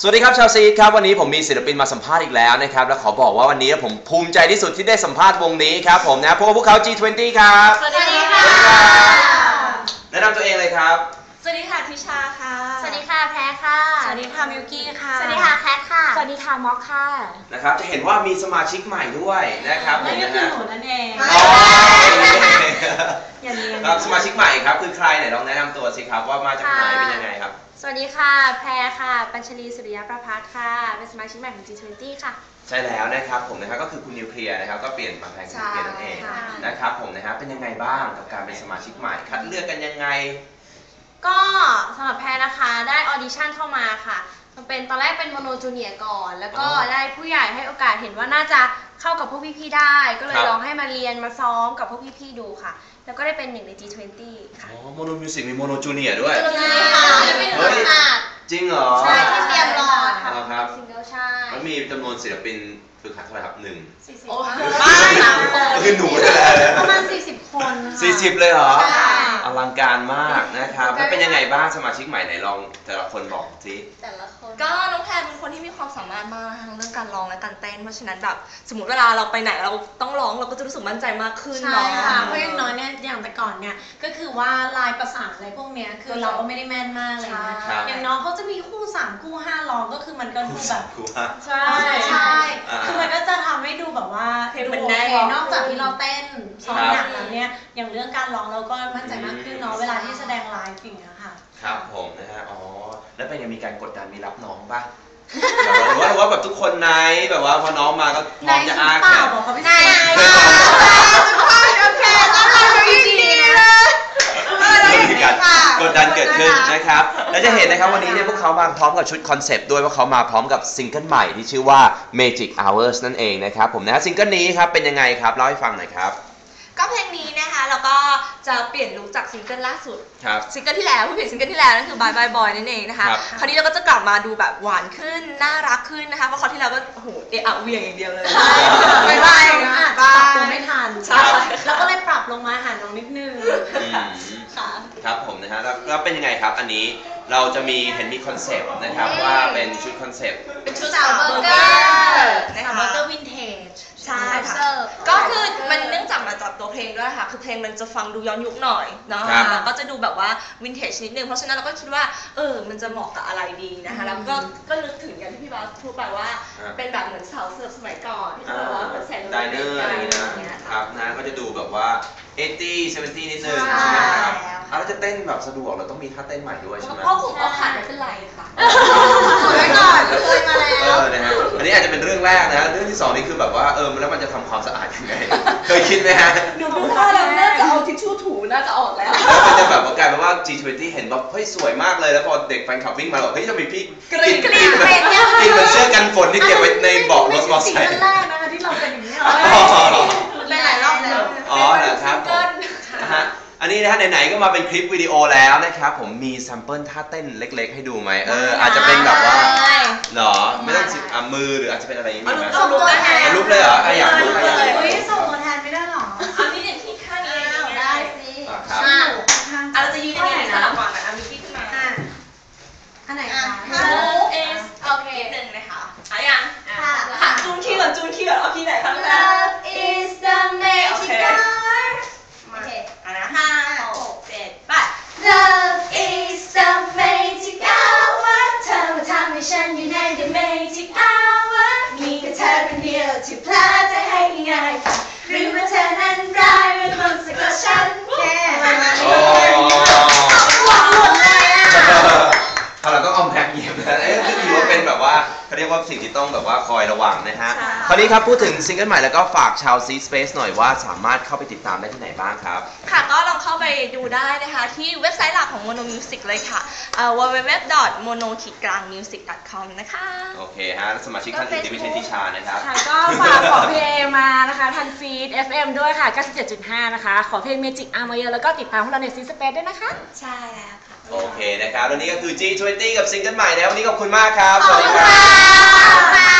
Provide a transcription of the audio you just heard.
สวัสดีครับชาวซีดครับวันนี้ผมมีศิลปินมาสัมภาษณ์อีกแล้วนะครับและขอบอกว่าวันนี้ผมภูมิใจที่สุดที่ได้สัมภาษณ์วงนี้ครับผมนะพบกับพวกเขา G20 ครับสวัสดีค่ะแนะนำตัวเองเลยครับส วัสดีค่ะทิชาค่ะ สวัสดีค่ะแพ้ค่ะ สวัสดีค่ะมิวกี้ค่ะ สวัสดีค่ะแคทค่ะ สวัสดีค่ะม็อกค่ะ นะครับ จะเห็นว่ามีสมาชิกใหม่ด้วยนะครับผมนั่นก็นะคือฮะหนูนั่นเองอ๋ออย่าเรียนครับสมาชิกใหม่ครับคือใครไหนลองแนะนำตัวสิครับว่ามาจากไหนเป็นยังไงครับ สวัสดีค่ะแพรค่ะ ปัญชลีสุริยประพัฒน์ค่ะ เป็นสมาชิกใหม่ของ G20 ค่ะใช่แล้วนะครับผมนะครับก็คือคุณนิวเคลียร์นะครับก็เปลี่ยนมาแทนคุณนิวเคลียร์นั่นเองใช่ค่ะนะครับผมนะครับเป็นยังไงบ้างกับการเป็นสมาชิกใหม่ คัดเลือกกันยังไง ก็สำหรับแพรนะคะได้ออดิชั่นเข้ามาค่ะมันเป็นตอนแรกเป็นโมโนจูเนียก่อน แล้วก็อ๋อได้ผู้ใหญ่ให้โอกาสเห็นว่าน่าจะเข้ากับพวกพี่ๆได้ ก็เลครัยบลองให้มาเรียนมาซ้อมกับพวกพี่ๆดูค่ะ แล้วก็ได้เป็นหนึ่งใน G20 ค่ะอ๋อโมโนมิวสิกมีโมโนจูเนียด้วย ใช่ค่ะเป็นเฮ้ยอาดจริงเหรอ ใช่ที่เตรียมรอดค่ะอ๋อครับ ซิงเกิลใช่มันมีจำนวนศิลปินฝึกหัดเท่าไหร่ครับหนึ่งโอ้ไม่สามคนก็คือหนูนี่แหละประมาณ40 คนค่ะ สี่สิบเลยเหรอ ใช่ อลังการมากนะครับแล้วเป็นยังไงบ้างสมาชิกใหม่ไหนลองแต่ละคนบอกสิ แต่ละคนก็น้องแพรเป็นคนที่มีความสามารถมากทั้งเรื่องการร้องและการเต้น เพราะฉะนั้นแบบสมมติเวลาเราไปไหนเราต้องร้องเราก็จะรู้สึกมั่นใจมากขึ้นใช่เนาะ ค่ะเพราะอย่างน้อยเนี่ยอย่างแต่ก่อนเนี่ยก็คือว่าลายประสานอะไรพวกเนี้ยคือเราก็ไม่ได้แม่นมากเลยนะครับอย่างน้องเขาจะมีคู่สามคู่ห้าร้องก็คือมันก็ดูแบบครูฮะ ใช่ใช่อ่าคือมันก็จะทำให้ดูแบบว่าเพลงดูมันโอแน่เคนอกจากที่เราเต้นซ้อมครับหนักแล้วเนี่ยอย่างเรื่องการร้องเราก็มั่นใจมากขึ้นเนาะเวลาที่แสดงไลฟ์อย่างเงี้ยค่ะ ครับผมนะฮะ อ๋อ แล้วเป็นยังมีการกดดันมีรับน้องป่ะแบบว่าหรือว่าหรือว่าแบบทุกคนไนท์แบบว่าพอน้องมาก็พร้อมจะอ้าเปแขล่านบอกเขาไม่ใช่โอเคต้อนรับเขาดีๆนะมีการกดดันเกิดขึ้นนะครับ และจะเห็นนะครับวันนี้เนี่ยพวกเขามาพร้อมกับชุดคอนเซปต์ด้วยว่าเขามาพร้อมกับซิงเกิลใหม่ที่ชื่อว่า Magic Hours นั่นเองนะครับผมนะฮะซิงเกิลนี้ครับเป็นยังไงครับเล่าให้ฟังหน่อยครับ ก็เพลงนี้นะคะแล้วก็จะเปลี่ยนลุคจากซิงเกิลล่าสุด ครับ ซิงเกิลที่แล้วผู้เปลี่ยนซิงเกิลที่แล้วนั่นคือ Bye Bye Boy นั่นเองนะคะ ครับคราวนี้เราก็จะกลับมาดูแบบหวานขึ้น น่ารักขึ้นนะคะ เพราะคราวที่แล้วก็โอ้โหเอะอะเหวียงอย่างเดียวเลย ไม่บายได้บายอาจจะบาปรับตัวยไม่ทันใช่ แล้วก็เลยปรับลงมาหาน้องนิดนึงอืม ค่ะ ครับผมนะฮะแล้วแล้วเป็นยังไงครับอันนี้เราจะมีเห็นมีคอนเซปต์นะครับว่าเป็นชุดคอนเซปต์ เป็นชุดสาวเบอร์เกอร์นะสาวคะเบอร์เกอร์วินเทจ ลงด้วยค่ะ คือเพลงมันจะฟังดูย้อนยุคหน่อยเนาะครับแล้วก็จะดูแบบว่าวินเทจนิดนึง เพราะฉะนั้นเราก็คิดว่า เออ มันจะเหมาะกับอะไรดีนะคะ แล้วก็ ก็นึกถึงอย่างที่พี่บาสพูดไปว่า เป็นแบบเหมือนสาวเสิร์ฟสมัยก่อนที่เขาแบบว่าเหมือนใส่ไดเนอร์อะไรอย่างเงี้ยเงี้ยนะครับนะก็จะดูแบบว่า80 70นิดนึงใช่ใช่ไหมครับแล้วอะแล้วจะเต้นแบบสะดวกเราต้องมีท่าเต้นใหม่ด้วยใช่ไหมเพราะผมเอาขาดไม่เป็นไรค่ะไว้ก่อนเคยมาแล้เอว รื่องแรกนะเรื่องที่สองนี่คือแบบว่าเออแล้วมันจะทำความสะอาดยังไง เคยคิดไหมฮะดูดูท่าแล้วน่าจะเอาทิชชู่ถูน่าจะออกแล้ว แล้วมันจะแบบว่ากลายเป็นว่า G20 เห็นแบบเฮ้ยสวยมากเลยแล้วพอเด็กแฟนคลับวิ่งมาบอกเฮ้ยทำไมพี่กรี๊ดกินกรี๊ดกินกินเหมือนเสื้อกันฝนที่เก็บไว้ในเบาะรถมอเตอร์ไซไม่ค์ใช่ซิงเกิลแรกนะคะที่เราเป็นอย่างนี้ยอ๋อเป็นหลายรอบแล้ว อ๋อเหรอครับผม นะฮะอันนี้นะฮะไหนๆก็มาเป็นคลิปวิดีโอแล้วนะครับผมมีแซมเปิลท่าเต้นเล็ก ๆ ให้ดูไหมเอออาจจะเป็นแบบว่าเหรอไม่ต้องสิอะมือหรืออาจจะเป็นอะไรอย่างงี้ไหม เอาลุกเลยค่ะเอาลุกเลยเหรออะอยากลุกอะอยากลุก เฮ้ยส่งตัวแทนไม่ได้หรอ เอานี่เด็กที่ข้างนี้ อ้าว ได้ ได้สิ อะครับ อะ ข้าง อะเราจะยืนยังไงสลับก่อนนะอะมิกกี้ขึ้นมา อะอันไหนคะ อะ โอเอส โอเค นิดหนึ่งนะคะอะยัง ค่ะ อะจูนคีย์ก่อนจูนคีย์ก่อนเอาคีย์ไหนคะแม่ Love is the magic hour โอเค อะนะห้าหกเจ็ดแปด Love is the magic hour เธอมาทำให้ฉันอยู่ใน the magic hour มีแค่เธอคนเดียวที่พลาดใจให้ง่ายๆหรือว่า เธอนั้นร้ายเป็นคนสะกดฉันแค่โอ้หวังหมดเลยอะถ้าเราต้องเอาแม็กเหยียบนะเอ๊ะก็ถือว่าเป็นแบบว่าเขาเรียกว่าสิ่งที่ต้องแบบว่าคอยระวังนะฮะ คราวนี้ครับพูดถึงซิงเกิลใหม่แล้วก็ฝากชาวซีสเปซหน่อยว่าสามารถเข้าไปติดตามได้ที่ไหนบ้างครับ ค่ะก็ลองเข้า ไปดูได้นะคะ ที่เว็บไซต์หลักของ Mono Music เลยค่ะเอ่อ www.mono-music.com นะคะ โอเคฮะแล้วสมาชิกท่านอื่นที่ไม่ใช่ทิชานะครับค่ะก็ฝากขอเพลงมานะคะทางฟีด FM ด้วยค่ะ 97.5 นะคะ ขอเพลง Magic อามาเยอะแล้วก็ติดตามพวกเราในซีสเปซด้วยนะคะ ใช่แล้วค่ะ โอเคนะครับแล้วนี่ก็คือ G20 กับซิงเกิลใหม่นะครับ วันนี้ขอบคุณมากครับ สวัสดีคขอบคุณรับค่ะ